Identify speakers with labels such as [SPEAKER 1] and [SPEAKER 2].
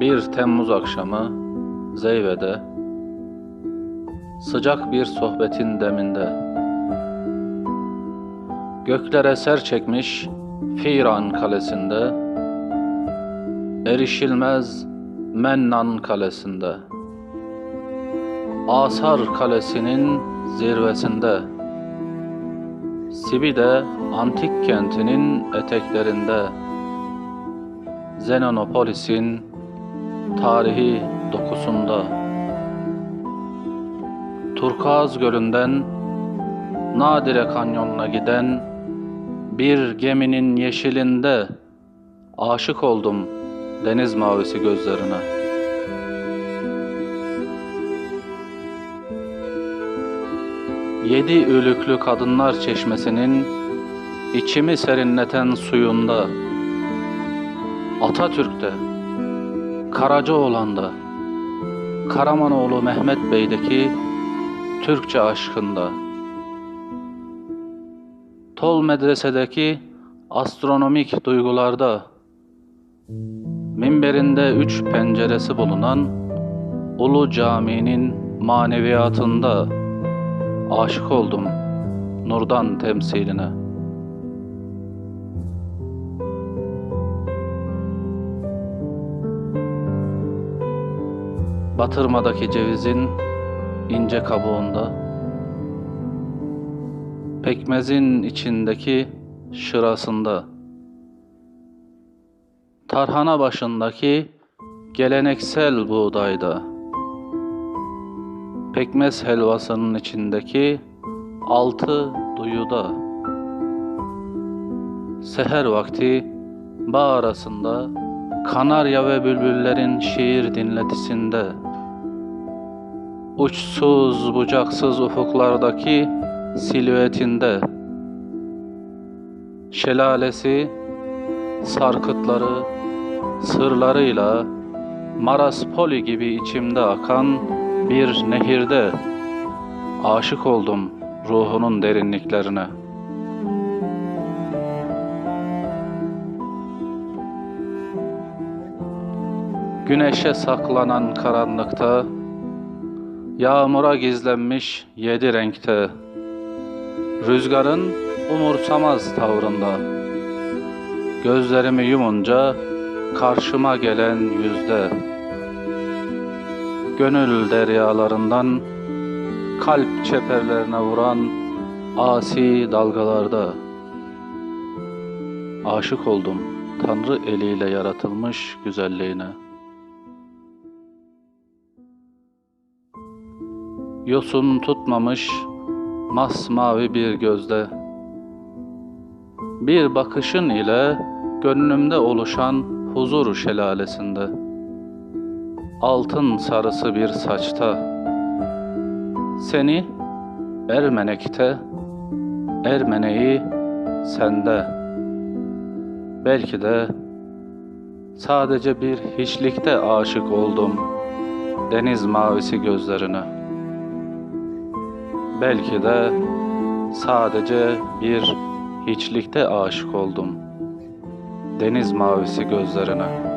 [SPEAKER 1] Bir Temmuz akşamı Zeyve'de sıcak bir sohbetin deminde. Göklere ser çekmiş Firan kalesinde erişilmez Mennan kalesinde Asar kalesinin zirvesinde Sibide antik kentinin eteklerinde Zenonopolis'in tarihi dokusunda Turkaz Gölü'nden Nadire Kanyonu'na giden bir geminin yeşilinde aşık oldum deniz mavisi gözlerine. Yedi ülüklü kadınlar çeşmesinin içimi serinleten suyunda Atatürk'te, Karacaoğlan'da, Karamanoğlu Mehmet Bey'deki Türkçe aşkında, Tol Medrese'deki astronomik duygularda, minberinde üç penceresi bulunan Ulu Cami'nin maneviyatında aşık oldum nurdan temsiline. Batırmadaki cevizin ince kabuğunda, pekmezin içindeki şırasında, tarhana başındaki geleneksel buğdayda, pekmez helvasının içindeki altı duyuda, seher vakti bağ arasında, kanarya ve bülbüllerin şiir dinletisinde, uçsuz bucaksız ufuklardaki silüetinde, şelalesi, sarkıtları, sırlarıyla Maraspoli gibi içimde akan bir nehirde aşık oldum ruhunun derinliklerine. Güneşe saklanan karanlıkta, yağmura gizlenmiş yedi renkte, rüzgarın umursamaz tavrında, gözlerimi yumunca karşıma gelen yüzde, gönül deryalarından kalp çeperlerine vuran asi dalgalarda. Aşık oldum Tanrı eliyle yaratılmış güzelliğine. Yosun tutmamış masmavi bir gözde. Bir bakışın ile gönlümde oluşan huzur şelalesinde. Altın sarısı bir saçta. Seni Ermenek'te Ermene'yi sende. Belki de sadece bir hiçlikte aşık oldum deniz mavisi gözlerine belki de sadece bir hiçlikte aşık oldum. Deniz mavisi gözlerine